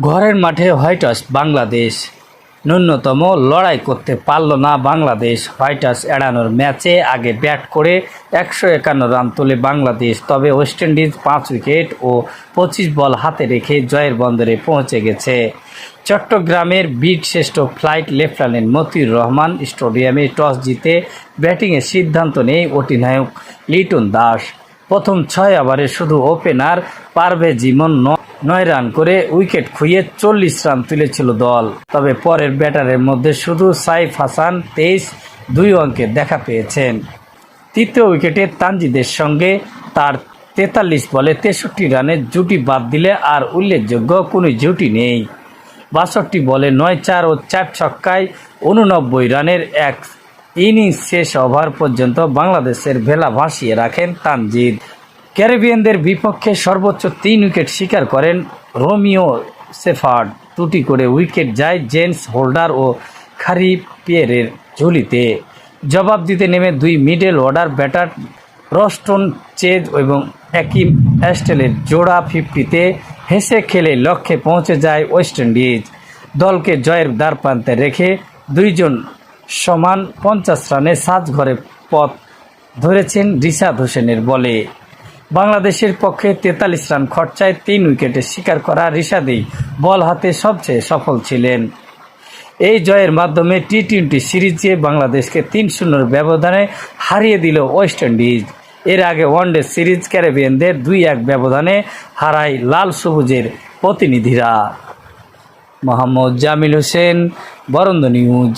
ঘরের মাঠে white house, Bangladesh. ন্যূনতম লড়াই করতে পারল না বাংলাদেশ। হোয়াইট হাউস এড়ানোর ম্যাচে আগে ব্যাট করে একশো একান্ন রান তোলে বাংলাদেশ। তবে ওয়েস্ট ইন্ডিজ পাঁচ উইকেট ও পঁচিশ বল হাতে রেখে জয়ের বন্দরে পৌঁছে গেছে। চট্টগ্রামের বিট শ্রেষ্ঠ ফ্লাইট লেফটেন্যান্ট মতিউর রহমান স্টেডিয়ামে টস জিতে ব্যাটিংয়ের সিদ্ধান্ত নেয় অধিনায়ক লিটন দাস। প্রথম ছয় ওভারে শুধু ওপেনার পারভেজ ইমন ন- নয় রান করে উইকেট খুইয়ে চল্লিশ রান তুলেছিল দল। তবে পরের ব্যাটারের মধ্যে শুধু সাইফ হাসান তেইশ দুই অঙ্কে দেখা পেয়েছেন। তৃতীয় উইকেটে তানজিদের সঙ্গে তার তেতাল্লিশ বলে তেষট্টি রানের জুটি বাদ দিলে আর উল্লেখযোগ্য কোনো জুটি নেই। বাষট্টি বলে নয় চার ও চার ছক্কায় উননব্বই রানের এক ইনিংস শেষ ওভার পর্যন্ত বাংলাদেশের ভেলা ভাসিয়ে রাখেন তানজিদ। ক্যারিবিয়ানদের বিপক্ষে সর্বোচ্চ তিন উইকেট শিকার করেন রোমিও সেফার্ড ত্রুটি করে উইকেট যায় জেমস হোল্ডার ও খারি পিয়ারের ঝুলিতে। জবাব দিতে নেমে দুই middle order batter Roston Chase এবং অ্যাকিম অ্যাস্টেলের জোড়া ফিফটিতে হেসে খেলে লক্ষ্যে পৌঁছে যায় ওয়েস্ট ইন্ডিজ। দলকে জয়ের দ্বারপ্রান্তে রেখে দুইজন সমান পঞ্চাশ রানে সাজঘরে পথ ধরেছেন রিশাদ হোসেনের বলে। বাংলাদেশের পক্ষে তেতাল্লিশ রান খরচায় তিন উইকেটে শিকার করা রিশাদেই বল হাতে সবচেয়ে সফল ছিলেন। এই জয়ের মাধ্যমে টি টোয়েন্টি সিরিজে বাংলাদেশকে তিন শূন্যর ব্যবধানে হারিয়ে দিল ওয়েস্ট ইন্ডিজ। এর আগে ওয়ানডে সিরিজ ক্যারিবিয়ানদের দুই এক ব্যবধানে হারায় লাল সবুজের প্রতিনিধিরা। মোহাম্মদ জামিল হোসেন, বরন্দ নিউজ।